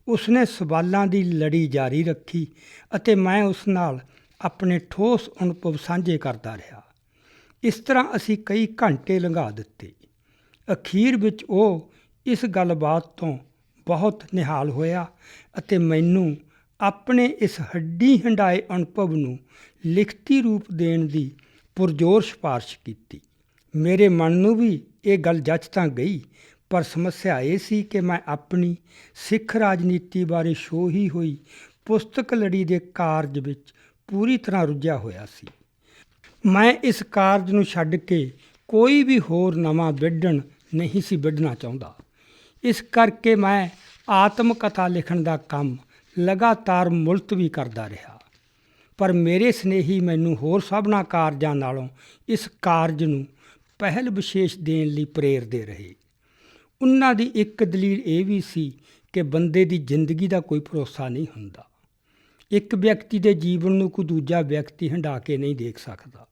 ਉਸਨੇ ਸਵਾਲਾਂ ਦੀ ਲੜੀ ਜਾਰੀ ਰੱਖੀ ਅਤੇ ਮੈਂ ਉਸ ਨਾਲ ਆਪਣੇ ਠੋਸ ਅਨੁਭਵ ਸਾਂਝੇ ਕਰਦਾ ਰਿਹਾ। ਇਸ ਤਰ੍ਹਾਂ ਅਸੀਂ ਕਈ ਘੰਟੇ ਲੰਘਾ ਦਿੱਤੇ। ਅਖੀਰ ਵਿੱਚ ਉਹ ਇਸ ਗੱਲਬਾਤ ਤੋਂ ਬਹੁਤ ਨਿਹਾਲ ਹੋਇਆ ਅਤੇ ਮੈਨੂੰ ਆਪਣੇ ਇਸ ਹੱਡੀ ਹੰਡਾਏ ਅਨੁਭਵ ਨੂੰ ਲਿਖਤੀ ਰੂਪ ਦੇਣ ਦੀ ਪੁਰਜ਼ੋਰ ਸਿਫਾਰਿਸ਼ ਕੀਤੀ। ਮੇਰੇ ਮਨ ਨੂੰ ਵੀ ਇਹ ਗੱਲ ਜੱਚ ਤਾਂ ਗਈ ਪਰ ਸਮੱਸਿਆ ਇਹ ਸੀ ਕਿ ਮੈਂ ਆਪਣੀ ਸਿੱਖ ਰਾਜਨੀਤੀ ਬਾਰੇ ਸ਼ੋਹੀ ਹੋਈ ਪੁਸਤਕ ਲੜੀ ਦੇ ਕਾਰਜ ਵਿੱਚ ਪੂਰੀ ਤਰ੍ਹਾਂ ਰੁੱਝਿਆ ਹੋਇਆ ਸੀ। ਮੈਂ ਇਸ ਕਾਰਜ ਨੂੰ ਛੱਡ ਕੇ ਕੋਈ ਵੀ ਹੋਰ ਨਵਾਂ ਵਿੱਢਣ ਨਹੀਂ ਸੀ ਵਿੱਢਣਾ ਚਾਹੁੰਦਾ। ਇਸ ਕਰਕੇ ਮੈਂ ਆਤਮ ਕਥਾ ਲਿਖਣ ਦਾ ਕੰਮ ਲਗਾਤਾਰ ਮੁਲਤਵੀ ਕਰਦਾ ਰਿਹਾ। ਪਰ ਮੇਰੇ ਸਨੇਹੀ ਮੈਨੂੰ ਹੋਰ ਸਭਨਾ ਕਾਰਜਾਂ ਨਾਲੋਂ ਇਸ ਕਾਰਜ ਨੂੰ ਪਹਿਲ ਵਿਸ਼ੇਸ਼ ਦੇਣ ਲਈ ਪ੍ਰੇਰਦੇ ਰਹੇ। ਉਹਨਾਂ ਦੀ ਇੱਕ ਦਲੀਲ ਇਹ ਵੀ ਸੀ ਕਿ ਬੰਦੇ ਦੀ ਜ਼ਿੰਦਗੀ ਦਾ ਕੋਈ ਭਰੋਸਾ ਨਹੀਂ ਹੁੰਦਾ। ਇੱਕ ਵਿਅਕਤੀ ਦੇ ਜੀਵਨ ਨੂੰ ਕੋਈ ਦੂਜਾ ਵਿਅਕਤੀ ਹੰਢਾ ਕੇ ਨਹੀਂ ਦੇਖ ਸਕਦਾ।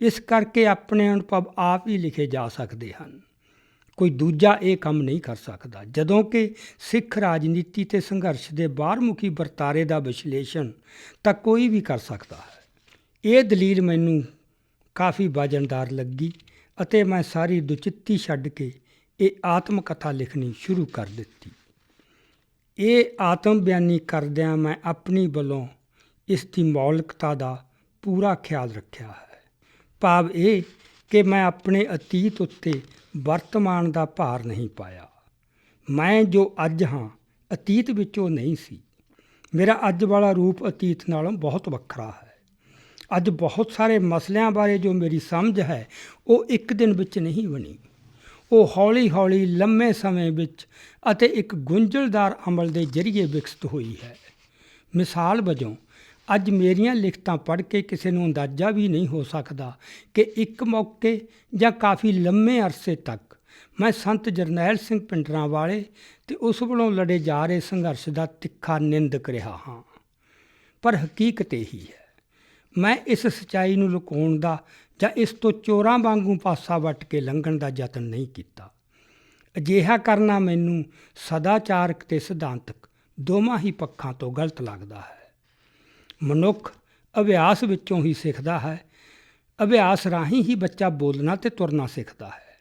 ਇਸ ਕਰਕੇ ਆਪਣੇ ਅਨੁਭਵ ਆਪ ਹੀ ਲਿਖੇ ਜਾ ਸਕਦੇ ਹਨ। ਕੋਈ ਦੂਜਾ ਇਹ ਕੰਮ ਨਹੀਂ ਕਰ ਸਕਦਾ। ਜਦੋਂ ਕਿ ਸਿੱਖ ਰਾਜਨੀਤੀ ਤੇ ਸੰਘਰਸ਼ ਦੇ ਬਾਹਰਮੁਖੀ ਵਰਤਾਰੇ ਦਾ ਵਿਸ਼ਲੇਸ਼ਣ ਤਾਂ ਕੋਈ ਵੀ ਕਰ ਸਕਦਾ ਹੈ। ਇਹ ਦਲੀਲ ਮੈਨੂੰ ਕਾਫੀ ਵਜਨਦਾਰ ਲੱਗੀ ਅਤੇ ਮੈਂ ਸਾਰੀ ਦੁਚਿੱਤੀ ਛੱਡ ਕੇ ਇਹ ਆਤਮ ਕਥਾ ਲਿਖਣੀ ਸ਼ੁਰੂ ਕਰ ਦਿੱਤੀ। ਇਹ ਆਤਮ ਬਿਆਨੀ ਕਰਦਿਆਂ ਮੈਂ ਆਪਣੀ ਵੱਲੋਂ ਇਸ ਦੀ ਮੌਲਿਕਤਾ ਦਾ ਪੂਰਾ ਖਿਆਲ ਰੱਖਿਆ ਹੈ। ਭਾਵ ਇਹ ਕਿ ਮੈਂ ਆਪਣੇ ਅਤੀਤ ਉੱਤੇ ਵਰਤਮਾਨ ਦਾ ਭਾਰ ਨਹੀਂ ਪਾਇਆ। ਮੈਂ ਜੋ ਅੱਜ ਹਾਂ, ਅਤੀਤ ਵਿੱਚੋਂ ਨਹੀਂ ਸੀ। ਮੇਰਾ ਅੱਜ ਵਾਲਾ ਰੂਪ ਅਤੀਤ ਨਾਲੋਂ ਬਹੁਤ ਵੱਖਰਾ ਹੈ। ਅੱਜ ਬਹੁਤ ਸਾਰੇ ਮਸਲਿਆਂ ਬਾਰੇ ਜੋ ਮੇਰੀ ਸਮਝ ਹੈ, ਉਹ ਇੱਕ ਦਿਨ ਵਿੱਚ ਨਹੀਂ ਬਣੀ। ਉਹ ਹੌਲੀ-ਹੌਲੀ ਲੰਮੇ ਸਮੇਂ ਵਿੱਚ ਅਤੇ ਇੱਕ ਗੁੰਝਲਦਾਰ ਅਮਲ ਦੇ ਜ਼ਰੀਏ ਵਿਕਸਿਤ ਹੋਈ ਹੈ। ਮਿਸਾਲ ਵਜੋਂ, ਅੱਜ ਮੇਰੀਆਂ ਲਿਖਤਾਂ ਪੜ੍ਹ ਕੇ ਕਿਸੇ ਨੂੰ ਅੰਦਾਜ਼ਾ ਵੀ ਨਹੀਂ ਹੋ ਸਕਦਾ ਕਿ ਇੱਕ ਮੌਕੇ ਜਾਂ ਕਾਫੀ ਲੰਮੇ ਅਰਸੇ ਤੱਕ ਮੈਂ ਸੰਤ ਜਰਨੈਲ ਸਿੰਘ ਪਿੰਡਰਾਂ ਵਾਲੇ ਤੇ ਉਸ ਵੱਲੋਂ ਲੜੇ ਜਾ ਰਹੇ ਸੰਘਰਸ਼ ਦਾ ਤਿੱਖਾ ਨਿੰਦਕ ਰਿਹਾ ਹਾਂ। ਪਰ ਹਕੀਕਤ ਇਹੀ ਹੈ, ਮੈਂ ਇਸ ਸਚਾਈ ਨੂੰ ਲੁਕਾਉਣ ਦਾ ਜਾਂ ਇਸ ਤੋਂ ਚੋਰਾਂ ਵਾਂਗੂ ਪਾਸਾ ਵੱਟ ਕੇ ਲੰਘਣ ਦਾ ਯਤਨ ਨਹੀਂ ਕੀਤਾ। ਅਜਿਹਾ ਕਰਨਾ ਮੈਨੂੰ ਸਦਾਚਾਰਕ ਤੇ ਸਿਧਾਂਤਕ ਦੋਵਾਂ ਹੀ ਪੱਖਾਂ ਤੋਂ ਗਲਤ ਲੱਗਦਾ ਹੈ। ਮਨੁੱਖ ਅਭਿਆਸ ਵਿੱਚੋਂ ਹੀ ਸਿੱਖਦਾ ਹੈ, ਅਭਿਆਸ ਰਾਹੀਂ ਹੀ ਬੱਚਾ ਬੋਲਣਾ ਤੇ ਤੁਰਨਾ ਸਿੱਖਦਾ ਹੈ।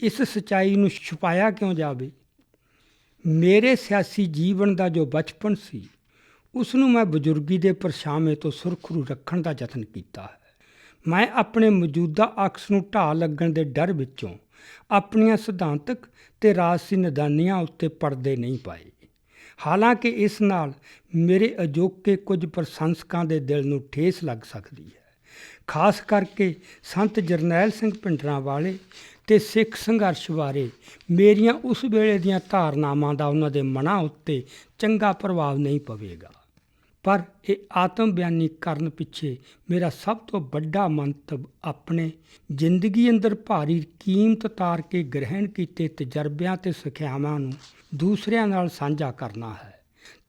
ਇਸ ਸਚਾਈ ਨੂੰ ਛੁਪਾਇਆ ਕਿਉਂ ਜਾਵੇ? ਮੇਰੇ ਸਿਆਸੀ ਜੀਵਨ ਦਾ ਜੋ ਬਚਪਨ ਸੀ ਉਸ ਨੂੰ ਮੈਂ ਬਜ਼ੁਰਗੀ ਦੇ ਪਰਛਾਵੇਂ ਤੋਂ ਸੁਰਖਰੂ ਰੱਖਣ ਦਾ ਯਤਨ ਕੀਤਾ ਹੈ। ਮੈਂ ਆਪਣੇ ਮੌਜੂਦਾ ਅਕਸ ਨੂੰ ਢਾਹ ਲੱਗਣ ਦੇ ਡਰ ਵਿੱਚੋਂ ਆਪਣੀਆਂ ਸਿਧਾਂਤਕ ਤੇ ਰਾਜਸੀ ਨਿਦਾਨੀਆਂ ਉੱਤੇ ਪਰਦੇ ਨਹੀਂ ਪਾਏ। ਹਾਲਾਂਕਿ ਇਸ ਨਾਲ ਮੇਰੇ ਅਜੋਕੇ ਕੁਝ ਪ੍ਰਸ਼ੰਸਕਾਂ ਦੇ ਦਿਲ ਨੂੰ ਠੇਸ ਲੱਗ ਸਕਦੀ ਹੈ। ਖਾਸ ਕਰਕੇ ਸੰਤ ਜਰਨੈਲ ਸਿੰਘ ਪਿੰਡਰਾਂ ਵਾਲੇ ਤੇ ਸਿੱਖ ਸੰਘਰਸ਼ ਬਾਰੇ ਮੇਰੀਆਂ ਉਸ ਵੇਲੇ ਦੀਆਂ ਧਾਰਨਾਵਾਂ ਦਾ ਉਹਨਾਂ ਦੇ ਮਨਾਂ ਉੱਤੇ ਚੰਗਾ ਪ੍ਰਭਾਵ ਨਹੀਂ ਪਵੇਗਾ। ਪਰ ਇਹ ਆਤਮ ਬਿਆਨੀ ਕਰਨ ਪਿੱਛੇ ਮੇਰਾ ਸਭ ਤੋਂ ਵੱਡਾ ਮੰਤਵ ਆਪਣੇ ਜ਼ਿੰਦਗੀ ਅੰਦਰ ਭਾਰੀ ਕੀਮਤ ਤਾਰ ਕੇ ਗ੍ਰਹਿਣ ਕੀਤੇ ਤਜਰਬਿਆਂ ਤੇ ਸਿੱਖਿਆਵਾਂ ਨੂੰ ਦੂਸਰਿਆਂ ਨਾਲ ਸਾਂਝਾ ਕਰਨਾ ਹੈ,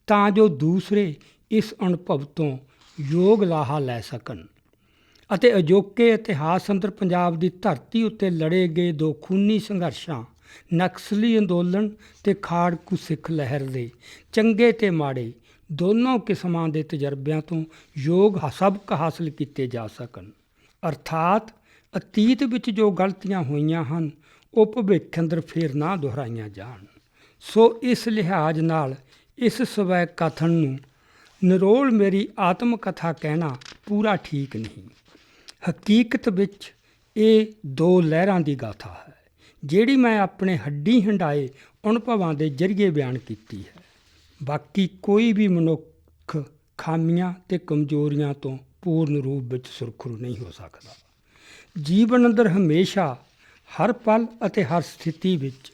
ਤਾਂ ਜੋ ਦੂਸਰੇ ਇਸ ਅਨੁਭਵ ਤੋਂ ਯੋਗ ਲਾਹਾ ਲੈ ਸਕਣ। ਅਤੇ ਅਜੋਕੇ ਇਤਿਹਾਸ ਅੰਦਰ ਪੰਜਾਬ ਦੀ ਧਰਤੀ ਉੱਤੇ ਲੜੇ ਗਏ ਦੋ ਖੂਨੀ ਸੰਘਰਸ਼ਾਂ, ਨਕਸਲੀ ਅੰਦੋਲਨ ਤੇ ਖਾੜਕੂ ਸਿੱਖ ਲਹਿਰ ਦੇ ਚੰਗੇ ਤੇ ਮਾੜੇ ਦੋਨੋਂ ਕਿਸਮਾਂ ਦੇ ਤਜਰਬਿਆਂ ਤੋਂ ਯੋਗ ਸਬਕ ਹਾਸਲ ਕੀਤੇ ਜਾ ਸਕਣ। ਅਰਥਾਤ, ਅਤੀਤ ਵਿੱਚ ਜੋ ਗਲਤੀਆਂ ਹੋਈਆਂ ਹਨ, ਉਹ ਭਵਿੱਖ ਅੰਦਰ ਫੇਰ ਨਾ ਦੁਹਰਾਈਆਂ ਜਾਣ। ਸੋ ਇਸ ਲਿਹਾਜ਼ ਨਾਲ ਇਸ ਸਵੈ ਕਥਨ ਨੂੰ ਨਿਰੋਲ ਮੇਰੀ ਆਤਮ ਕਥਾ ਕਹਿਣਾ ਪੂਰਾ ਠੀਕ ਨਹੀਂ। ਹਕੀਕਤ ਵਿੱਚ ਇਹ ਦੋ ਲਹਿਰਾਂ ਦੀ ਗਾਥਾ ਹੈ, ਜਿਹੜੀ ਮੈਂ ਆਪਣੇ ਹੱਡੀ ਹੰਡਾਏ ਅਨੁਭਵਾਂ ਦੇ ਜ਼ਰੀਏ ਬਿਆਨ ਕੀਤੀ ਹੈ। ਬਾਕੀ ਕੋਈ ਵੀ ਮਨੁੱਖ ਖਾਮੀਆਂ ਤੇ ਕਮਜ਼ੋਰੀਆਂ ਤੋਂ ਪੂਰਨ ਰੂਪ ਵਿੱਚ ਸੁਰਖਰੂ ਨਹੀਂ ਹੋ ਸਕਦਾ। ਜੀਵਨ ਅੰਦਰ ਹਮੇਸ਼ਾ ਹਰ ਪਲ ਅਤੇ ਹਰ ਸਥਿਤੀ ਵਿੱਚ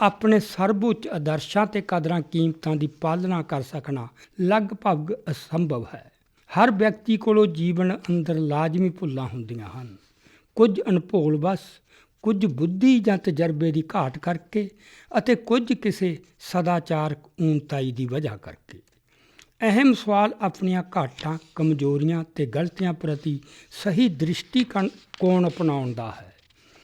ਆਪਣੇ ਸਰਬਉੱਚ ਆਦਰਸ਼ਾਂ ਤੇ ਕਦਰਾਂ ਕੀਮਤਾਂ ਦੀ ਪਾਲਣਾ ਕਰ ਸਕਣਾ ਲਗਭਗ ਅਸੰਭਵ ਹੈ। ਹਰ ਵਿਅਕਤੀ ਕੋਲੋਂ ਜੀਵਨ ਅੰਦਰ ਲਾਜ਼ਮੀ ਭੁੱਲਾਂ ਹੁੰਦੀਆਂ ਹਨ। ਕੁਝ ਅਨਭੋਲ ਬਸ ਕੁਝ ਬੁੱਧੀ ਜਾਂ ਤਜਰਬੇ ਦੀ ਘਾਟ ਕਰਕੇ ਅਤੇ ਕੁਝ ਕਿਸੇ ਸਦਾਚਾਰਕ ਊਨਤਾਈ ਦੀ ਵਜ੍ਹਾ ਕਰਕੇ। ਅਹਿਮ ਸਵਾਲ ਆਪਣੀਆਂ ਘਾਟਾਂ, ਕਮਜ਼ੋਰੀਆਂ ਤੇ ਗਲਤੀਆਂ ਪ੍ਰਤੀ ਸਹੀ ਦ੍ਰਿਸ਼ਟੀਕੋਣ ਅਪਣਾਉਣ ਦਾ ਹੈ।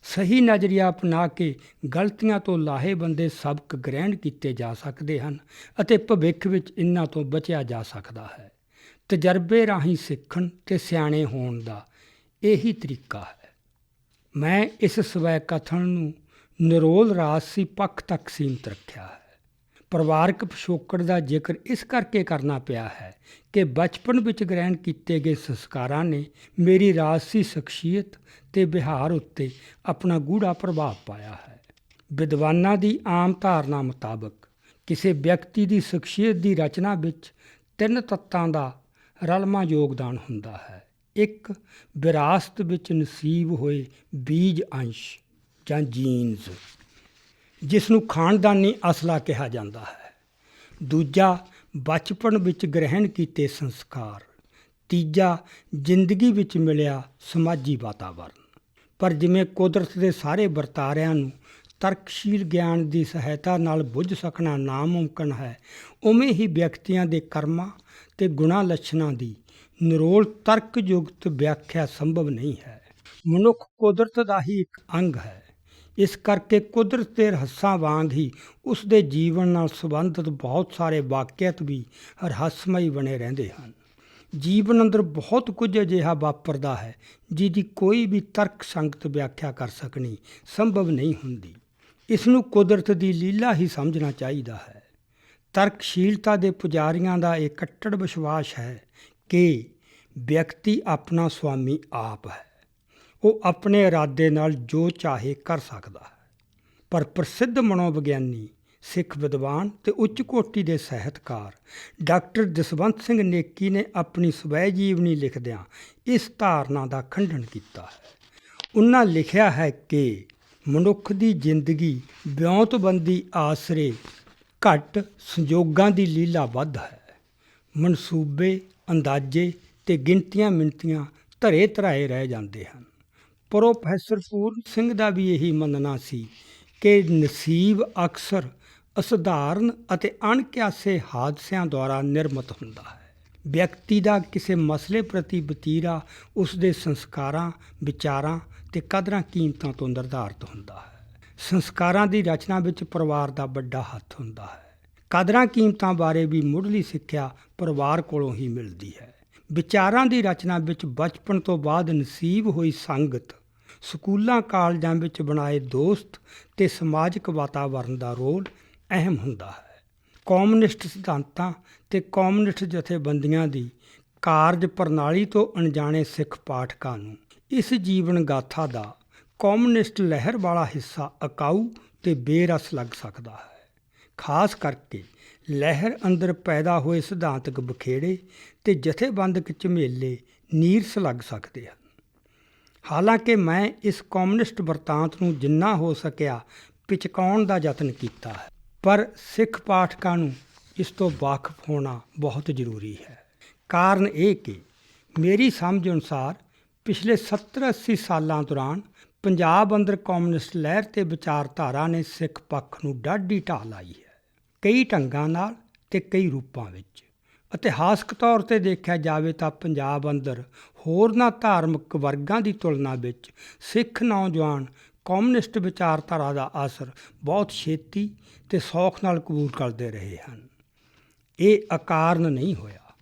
ਸਹੀ ਨਜ਼ਰੀਆ ਅਪਣਾ ਕੇ ਗਲਤੀਆਂ ਤੋਂ ਲਾਹੇ ਬੰਦੇ ਸਬਕ ਗ੍ਰਹਿਣ ਕੀਤੇ ਜਾ ਸਕਦੇ ਹਨ ਅਤੇ ਭਵਿੱਖ ਵਿੱਚ ਇਨ੍ਹਾਂ ਤੋਂ ਬਚਿਆ ਜਾ ਸਕਦਾ ਹੈ। ਤਜਰਬੇ ਰਾਹੀਂ ਸਿੱਖਣ ਤੇ ਸਿਆਣੇ ਹੋਣ ਦਾ ਇਹੀ ਤਰੀਕਾ ਹੈ। ਮੈਂ ਇਸ ਸਵੈ ਕਥਨ ਨੂੰ ਨਿਰੋਲ ਰਾਜਸੀ ਪੱਖ ਤੱਕ ਸੀਮਤ ਰੱਖਿਆ ਹੈ। ਪਰਿਵਾਰਕ ਪਿਛੋਕੜ ਦਾ ਜ਼ਿਕਰ ਇਸ ਕਰਕੇ ਕਰਨਾ ਪਿਆ ਹੈ ਕਿ ਬਚਪਨ ਵਿੱਚ ਗ੍ਰਹਿਣ ਕੀਤੇ ਗਏ ਸੰਸਕਾਰਾਂ ਨੇ ਮੇਰੀ ਰਾਜਸੀ ਸ਼ਖਸੀਅਤ ਤੇ ਵਿਹਾਰ ਉੱਤੇ ਆਪਣਾ ਗੂੜਾ ਪ੍ਰਭਾਵ ਪਾਇਆ ਹੈ। ਵਿਦਵਾਨਾਂ ਦੀ ਆਮ ਧਾਰਨਾ ਮੁਤਾਬਕ ਕਿਸੇ ਵਿਅਕਤੀ ਦੀ ਸ਼ਖਸੀਅਤ ਦੀ ਰਚਨਾ ਵਿੱਚ ਤਿੰਨ ਤੱਤਾਂ ਦਾ ਰਲਮਾ ਯੋਗਦਾਨ ਹੁੰਦਾ ਹੈ। ਇੱਕ ਵਿਰਾਸਤ ਵਿੱਚ ਨਸੀਬ ਹੋਏ ਬੀਜ ਅੰਸ਼ ਜਾਂ ਜੀਨਸ ਜਿਸ ਨੂੰ ਖਾਨਦਾਨੀ ਅਸਲਾ ਕਿਹਾ ਜਾਂਦਾ ਹੈ। ਦੂਜਾ, ਬਚਪਨ ਵਿੱਚ ਗ੍ਰਹਿਣ ਕੀਤੇ ਸੰਸਕਾਰ। ਤੀਜਾ, ਜ਼ਿੰਦਗੀ ਵਿੱਚ ਮਿਲਿਆ ਸਮਾਜੀ ਵਾਤਾਵਰਣ ਪਰ ਜਿਵੇਂ ਕੁਦਰਤ ਦੇ ਸਾਰੇ ਵਰਤਾਰਿਆਂ ਨੂੰ ਤਰਕਸ਼ੀਲ ਗਿਆਨ ਦੀ ਸਹਾਇਤਾ ਨਾਲ ਬੁੱਝ ਸਕਣਾ ਨਾਮੁਮਕਨ ਹੈ, ਉਵੇਂ ਹੀ ਵਿਅਕਤੀਆਂ ਦੇ ਕਰਮਾਂ ਤੇ ਗੁਣਾ ਲੱਛਣਾਂ ਦੀ ਨਿਰੋਲ ਤਰਕ ਤਰਕਯੁਕਤ ਵਿਆਖਿਆ ਸੰਭਵ ਨਹੀਂ ਹੈ। ਮਨੁੱਖ ਕੁਦਰਤ ਦਾ ਹੀ ਇੱਕ ਅੰਗ ਹੈ। ਇਸ ਕਰਕੇ ਕੁਦਰਤ ਦੇ ਰਹੱਸਾਂ ਵਾਂਗ ਹੀ ਉਸ ਦੇ ਜੀਵਨ ਨਾਲ ਸੰਬੰਧਿਤ ਬਹੁਤ ਸਾਰੇ ਵਾਕਿਆਤ ਵੀ ਰਹੱਸਮਈ ਬਣੇ ਰਹਿੰਦੇ ਹਨ। ਜੀਵਨ ਅੰਦਰ ਬਹੁਤ ਕੁਝ ਅਜਿਹਾ ਵਾਪਰਦਾ ਹੈ, ਜਿਹਦੀ ਕੋਈ ਵੀ ਤਰਕ ਸੰਗਤ ਵਿਆਖਿਆ ਕਰ ਸਕਣੀ ਸੰਭਵ ਨਹੀਂ ਹੁੰਦੀ। ਇਸ ਨੂੰ ਕੁਦਰਤ ਦੀ ਲੀਲਾ ਹੀ ਸਮਝਣਾ ਚਾਹੀਦਾ ਹੈ। ਤਰਕਸ਼ੀਲਤਾ ਦੇ ਪੁਜਾਰੀਆਂ ਦਾ ਇਹ ਕੱਟੜ ਵਿਸ਼ਵਾਸ ਹੈ ਕਿ ਵਿਅਕਤੀ ਆਪਣਾ ਸੁਆਮੀ ਆਪ ਹੈ। ਉਹ ਆਪਣੇ ਇਰਾਦੇ ਨਾਲ ਜੋ ਚਾਹੇ ਕਰ ਸਕਦਾ ਹੈ। ਪਰ ਪ੍ਰਸਿੱਧ ਮਨੋਵਿਗਿਆਨੀ, ਸਿੱਖ ਵਿਦਵਾਨ ਤੇ ਉੱਚ ਕੋਟੀ ਦੇ ਸਾਹਿਤਕਾਰ ਡਾਕਟਰ ਜਸਵੰਤ ਸਿੰਘ ਨੇਕੀ ਨੇ ਆਪਣੀ ਸਵੈ ਜੀਵਨੀ ਲਿਖਦਿਆਂ ਇਸ ਧਾਰਨਾ ਦਾ ਖੰਡਨ ਕੀਤਾ ਹੈ। ਉਹਨਾਂ ਲਿਖਿਆ ਹੈ ਕਿ ਮਨੁੱਖ ਦੀ ਜ਼ਿੰਦਗੀ ਵਿਉਂਤਬੰਦੀ ਆਸਰੇ ਘੱਟ ਸੰਜੋਗਾਂ ਦੀ ਲੀਲਾ ਵੱਧ ਹੈ। ਮਨਸੂਬੇ ਅੰਦਾਜ਼ੇ ਤੇ ਗਿਣਤੀਆਂ ਮਿੰਤੀਆਂ ਧਰੇ ਧਰਾਏ ਰਹਿ ਜਾਂਦੇ ਹਨ। ਪ੍ਰੋਫੈਸਰ ਪੂਰਨ ਸਿੰਘ ਦਾ ਵੀ ਇਹੀ ਮੰਨਣਾ ਸੀ ਕਿ ਨਸੀਬ ਅਕਸਰ ਅਸਧਾਰਨ ਅਤੇ ਅਣਕਿਆਸੇ ਹਾਦਸਿਆਂ ਦੁਆਰਾ ਨਿਰਮਿਤ ਹੁੰਦਾ ਹੈ। ਵਿਅਕਤੀ ਦਾ ਕਿਸੇ ਮਸਲੇ ਪ੍ਰਤੀ ਵਤੀਰਾ ਉਸ ਦੇ ਸੰਸਕਾਰਾਂ, ਵਿਚਾਰਾਂ ਤੇ ਕਦਰਾਂ ਕੀਮਤਾਂ ਤੋਂ ਨਿਰਧਾਰਤ ਹੁੰਦਾ ਹੈ। ਸੰਸਕਾਰਾਂ ਦੀ ਰਚਨਾ ਵਿੱਚ ਪਰਿਵਾਰ ਦਾ ਵੱਡਾ ਹੱਥ ਹੁੰਦਾ ਹੈ। ਕਦਰਾਂ ਕੀਮਤਾਂ ਬਾਰੇ ਵੀ ਮੁੱਢਲੀ ਸਿੱਖਿਆ ਪਰਿਵਾਰ ਕੋਲੋਂ ਹੀ ਮਿਲਦੀ ਹੈ। ਵਿਚਾਰਾਂ ਦੀ ਰਚਨਾ ਵਿੱਚ ਬਚਪਨ ਤੋਂ ਬਾਅਦ ਨਸੀਬ ਹੋਈ ਸੰਗਤ, ਸਕੂਲਾਂ ਕਾਲਜਾਂ ਵਿੱਚ ਬਣਾਏ ਦੋਸਤ ਤੇ ਸਮਾਜਿਕ ਵਾਤਾਵਰਣ ਦਾ ਰੋਲ ਅਹਿਮ ਹੁੰਦਾ ਹੈ। ਕਮਿਊਨਿਸਟ ਸਿਧਾਂਤਾਂ ਤੇ ਕਮਿਊਨਿਸਟ ਜਥੇਬੰਦੀਆਂ ਦੀ ਕਾਰਜ ਪ੍ਰਣਾਲੀ ਤੋਂ ਅਣਜਾਣੇ ਸਿੱਖ ਪਾਠਕਾਂ ਨੂੰ ਇਸ ਜੀਵਨ ਗਾਥਾ ਦਾ ਕਮਿਊਨਿਸਟ ਲਹਿਰ ਵਾਲਾ ਹਿੱਸਾ ਅਕਾਊ ਤੇ ਬੇਰਸ ਲੱਗ ਸਕਦਾ ਹੈ। ਖਾਸ ਕਰਕੇ ਲਹਿਰ ਅੰਦਰ ਪੈਦਾ ਹੋਏ ਸਿਧਾਂਤਕ ਬਖੇੜੇ ਤੇ ਜਥੇਬੰਦਕ ਝਮੇਲੇ ਨੀਰਸ ਲੱਗ ਸਕਦੇ ਹਨ। ਹਾਲਾਂਕਿ ਮੈਂ ਇਸ ਕਮਿਊਨਿਸਟ ਵਰਤਾਂਤ ਨੂੰ ਜਿੰਨਾ ਹੋ ਸਕਿਆ ਪਿਚਕਾਉਣ ਦਾ ਯਤਨ ਕੀਤਾ ਹੈ, ਪਰ ਸਿੱਖ ਪਾਠਕਾਂ ਨੂੰ ਇਸ ਤੋਂ ਵਾਕਿਫ ਹੋਣਾ ਬਹੁਤ ਜ਼ਰੂਰੀ ਹੈ। ਕਾਰਨ ਇਹ ਕਿ ਮੇਰੀ ਸਮਝ ਅਨੁਸਾਰ ਪਿਛਲੇ 70-80 ਸਾਲਾਂ ਦੌਰਾਨ ਪੰਜਾਬ ਅੰਦਰ ਕਮਿਊਨਿਸਟ ਲਹਿਰ ਤੇ ਵਿਚਾਰਧਾਰਾ ਨੇ ਸਿੱਖ ਪੱਖ ਨੂੰ ਡਾਢੀ ਢਾਹ ਲਾਈ ਹੈ। ਕਈ ਢੰਗਾਂ ਨਾਲ ਤੇ ਕਈ ਰੂਪਾਂ ਵਿੱਚ। ਇਤਿਹਾਸਕ ਤੌਰ ਤੇ ਦੇਖਿਆ ਜਾਵੇ ਤਾਂ ਪੰਜਾਬ ਅੰਦਰ ਹੋਰਨਾਂ ਧਾਰਮਿਕ ਵਰਗਾਂ ਦੀ ਤੁਲਨਾ ਵਿੱਚ ਸਿੱਖ ਨੌਜਵਾਨ ਕਮਿਊਨਿਸਟ ਵਿਚਾਰਧਾਰਾ ਦਾ ਅਸਰ ਬਹੁਤ ਛੇਤੀ ਤੇ ਸੌਖ ਨਾਲ ਕਬੂਲ ਕਰਦੇ ਰਹੇ ਹਨ। ਇਹ ਅਕਾਰਨ ਨਹੀਂ ਹੋਇਆ।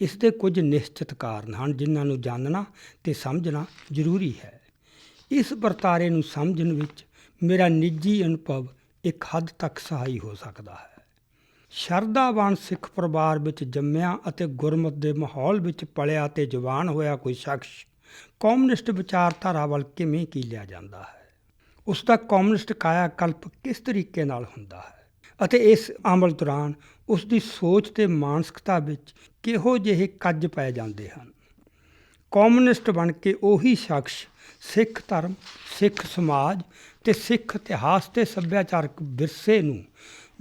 ਇਸ ਦੇ ਕੁਝ ਨਿਸ਼ਚਿਤ ਕਾਰਨ ਹਨ ਜਿਨ੍ਹਾਂ ਨੂੰ ਜਾਣਨਾ ਤੇ ਸਮਝਣਾ ਜ਼ਰੂਰੀ ਹੈ। ਇਸ ਵਰਤਾਰੇ ਨੂੰ ਸਮਝਣ ਵਿੱਚ ਮੇਰਾ ਨਿੱਜੀ ਅਨੁਭਵ ਇੱਕ ਹੱਦ ਤੱਕ ਸਹਾਈ ਹੋ ਸਕਦਾ ਹੈ। ਸ਼ਰਧਾਵਾਨ ਸਿੱਖ ਪਰਿਵਾਰ ਵਿੱਚ ਜੰਮਿਆ ਅਤੇ ਗੁਰਮਤ ਦੇ ਮਾਹੌਲ ਵਿੱਚ ਪਲਿਆ ਤੇ ਜਵਾਨ ਹੋਇਆ ਕੋਈ ਸ਼ਖਸ, ਕਮਿਊਨਿਸਟ ਵਿਚਾਰਧਾਰਾ ਵੱਲ ਕਿਵੇਂ ਕੀ ਲਿਆ ਜਾਂਦਾ ਹੈ? ਉਸ ਦਾ ਕਮਿਊਨਿਸਟ ਕਾਇਆ ਕਲਪ ਕਿਸ ਤਰੀਕੇ ਨਾਲ ਹੁੰਦਾ ਹੈ? ਅਤੇ ਇਸ ਅਮਲ ਦੌਰਾਨ ਉਸ ਦੀ ਸੋਚ ਤੇ ਮਾਨਸਿਕਤਾ ਵਿੱਚ ਕਿਹੋ ਜਿਹੇ ਕੱਜ ਪੈ ਜਾਂਦੇ ਹਨ? ਕਮਿਊਨਿਸਟ ਬਣ ਕੇ ਉਹੀ ਸ਼ਖਸ ਸਿੱਖ ਧਰਮ, ਸਿੱਖ ਸਮਾਜ ਤੇ ਸਿੱਖ ਇਤਿਹਾਸ ਤੇ ਸੱਭਿਆਚਾਰਕ ਵਿਰਸੇ ਨੂੰ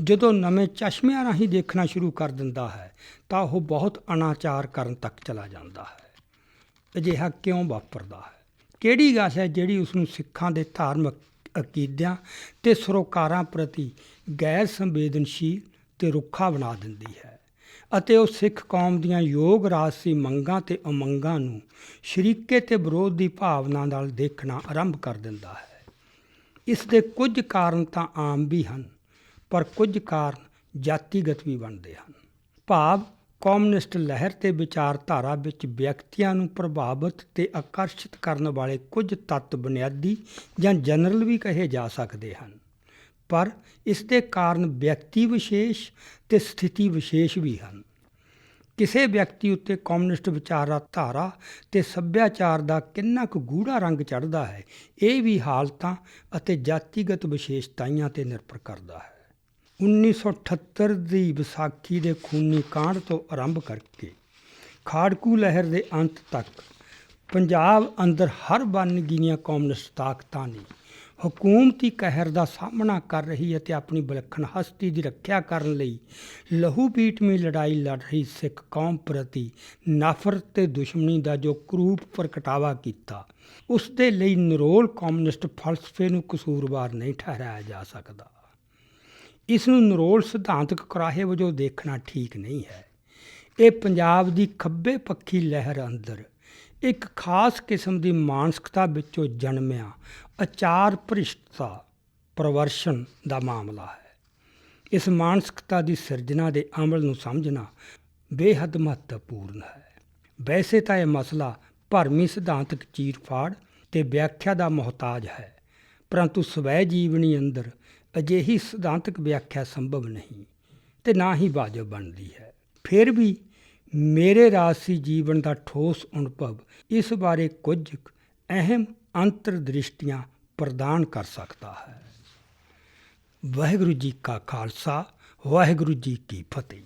ਜਦੋਂ ਨਵੇਂ ਚਸ਼ਮਿਆਂ ਰਾਹੀਂ ਦੇਖਣਾ ਸ਼ੁਰੂ ਕਰ ਦਿੰਦਾ ਹੈ, ਤਾਂ ਉਹ ਬਹੁਤ ਅਨਾਚਾਰ ਕਰਨ ਤੱਕ ਚਲਾ ਜਾਂਦਾ ਹੈ। ਅਜਿਹਾ ਕਿਉਂ ਵਾਪਰਦਾ ਹੈ? ਕਿਹੜੀ ਗੱਲ ਹੈ ਜਿਹੜੀ ਉਸ ਨੂੰ ਸਿੱਖਾਂ ਦੇ ਧਾਰਮਿਕ ਅਕੀਦਿਆਂ ਤੇ ਸਰੋਕਾਰਾਂ ਪ੍ਰਤੀ ਗੈਰ ਸੰਵੇਦਨਸ਼ੀਲ ਤੇ ਰੁੱਖਾ ਬਣਾ ਦਿੰਦੀ ਹੈ ਅਤੇ ਉਹ ਸਿੱਖ ਕੌਮ ਦੀਆਂ ਯੋਗ ਰਾਜਸੀ ਮੰਗਾਂ ਤੇ ਉਮੰਗਾਂ ਨੂੰ ਸ਼ਰੀਕੇ ਤੇ ਵਿਰੋਧ ਦੀ ਭਾਵਨਾ ਨਾਲ ਦੇਖਣਾ ਆਰੰਭ ਕਰ ਦਿੰਦਾ ਹੈ? ਇਸ ਦੇ ਕੁਝ ਕਾਰਨ ਤਾਂ ਆਮ ਵੀ ਹਨ, ਪਰ ਕੁਝ ਕਾਰਨ ਜਾਤੀਗਤ ਵੀ ਬਣਦੇ ਹਨ। ਭਾਵ, ਕਮਿਊਨਿਸਟ ਲਹਿਰ ਤੇ ਵਿਚਾਰਧਾਰਾ ਵਿੱਚ ਵਿਅਕਤੀਆਂ ਨੂੰ ਪ੍ਰਭਾਵਿਤ ਤੇ ਆਕਰਸ਼ਿਤ ਕਰਨ ਵਾਲੇ ਕੁਝ ਤੱਤ ਬੁਨਿਆਦੀ ਜਾਂ ਜਨਰਲ ਵੀ ਕਹੇ ਜਾ ਸਕਦੇ ਹਨ। ਪਰ ਇਸ ਦੇ ਕਾਰਨ ਵਿਅਕਤੀ ਵਿਸ਼ੇਸ਼ ਤੇ ਸਥਿਤੀ ਵਿਸ਼ੇਸ਼ ਵੀ ਹਨ। ਕਿਸੇ ਵਿਅਕਤੀ ਉੱਤੇ ਕਮਿਊਨਿਸਟ ਵਿਚਾਰਾ ਧਾਰਾ ਤੇ ਸੱਭਿਆਚਾਰ ਦਾ ਕਿੰਨਾ ਕੁ ਗੂੜਾ ਰੰਗ ਚੜ੍ਹਦਾ ਹੈ, ਇਹ ਵੀ ਹਾਲਤਾਂ ਅਤੇ ਜਾਤੀਗਤ ਵਿਸ਼ੇਸ਼ਤਾਵਾਂ ਤੇ ਨਿਰਭਰ ਕਰਦਾ ਹੈ। 1978 ਦੀ ਵਿਸਾਖੀ ਦੇ ਖੂਨੀ ਕਾਂਡ ਤੋਂ ਆਰੰਭ ਕਰਕੇ ਖਾੜਕੂ ਲਹਿਰ ਦੇ ਅੰਤ ਤੱਕ ਪੰਜਾਬ ਅੰਦਰ ਹਰ ਵੰਨਗੀਆਂ ਕਮਿਊਨਿਸਟ ਤਾਕਤਾਂ ਨੇ ਹਕੂਮਤੀ ਕਹਿਰ ਦਾ ਸਾਹਮਣਾ ਕਰ ਰਹੀ ਅਤੇ ਆਪਣੀ ਵਿਲੱਖਣ ਹਸਤੀ ਦੀ ਰੱਖਿਆ ਕਰਨ ਲਈ ਲਹੂ ਪੀਟਵੀਂ ਲੜਾਈ ਲੜ ਰਹੀ ਸਿੱਖ ਕੌਮ ਪ੍ਰਤੀ ਨਫ਼ਰਤ ਤੇ ਦੁਸ਼ਮਣੀ ਦਾ ਜੋ ਕਰੂਪ ਪ੍ਰਗਟਾਵਾ ਕੀਤਾ, ਉਸ ਦੇ ਲਈ ਨਿਰੋਲ ਕਮਿਊਨਿਸਟ ਫਲਸਫੇ ਨੂੰ ਕਸੂਰਵਾਰ ਨਹੀਂ ਠਹਿਰਾਇਆ ਜਾ ਸਕਦਾ। ਇਸ ਨੂੰ ਨਿਰੋਲ ਸਿਧਾਂਤਕ ਕਰਾਹੇ ਵਜੋਂ ਦੇਖਣਾ ਠੀਕ ਨਹੀਂ ਹੈ। ਇਹ ਪੰਜਾਬ ਦੀ ਖੱਬੇ ਪੱਖੀ ਲਹਿਰ ਅੰਦਰ ਇੱਕ ਖਾਸ ਕਿਸਮ ਦੀ ਮਾਨਸਿਕਤਾ ਵਿੱਚੋਂ ਜਨਮਿਆ ਅਚਾਰ ਭ੍ਰਿਸ਼ਟਤਾ ਪ੍ਰਵਰਸ਼ਨ ਦਾ ਮਾਮਲਾ ਹੈ। ਇਸ ਮਾਨਸਿਕਤਾ ਦੀ ਸਿਰਜਣਾ ਦੇ ਅਮਲ ਨੂੰ ਸਮਝਣਾ ਬੇਹੱਦ ਮਹੱਤਵਪੂਰਨ ਹੈ। ਵੈਸੇ ਤਾਂ ਇਹ ਮਸਲਾ ਭਰਮੀ ਸਿਧਾਂਤਕ ਚੀਰਫਾੜ ਤੇ ਵਿਆਖਿਆ ਦਾ ਮੁਹਤਾਜ ਹੈ, ਪਰੰਤੂ ਸਵੈ ਜੀਵਨੀ ਅੰਦਰ ਅਜਿਹੀ ਸਿਧਾਂਤਕ ਵਿਆਖਿਆ ਸੰਭਵ ਨਹੀਂ ਤੇ ਨਾ ਹੀ ਵਾਜਬ ਬਣਦੀ ਹੈ। ਫਿਰ ਵੀ ਮੇਰੇ ਰਾਜਸੀ ਜੀਵਨ ਦਾ ਠੋਸ ਅਨੁਭਵ ਇਸ ਬਾਰੇ ਕੁਝ ਅਹਿਮ ਅੰਤਰਦ੍ਰਿਸ਼ਟੀਆਂ ਪ੍ਰਦਾਨ ਕਰ ਸਕਦਾ ਹੈ। ਵਾਹਿਗੁਰੂ ਜੀ ਕਾ ਖਾਲਸਾ ਵਾਹਿਗੁਰੂ ਜੀ ਕੀ ਫਤਿਹ।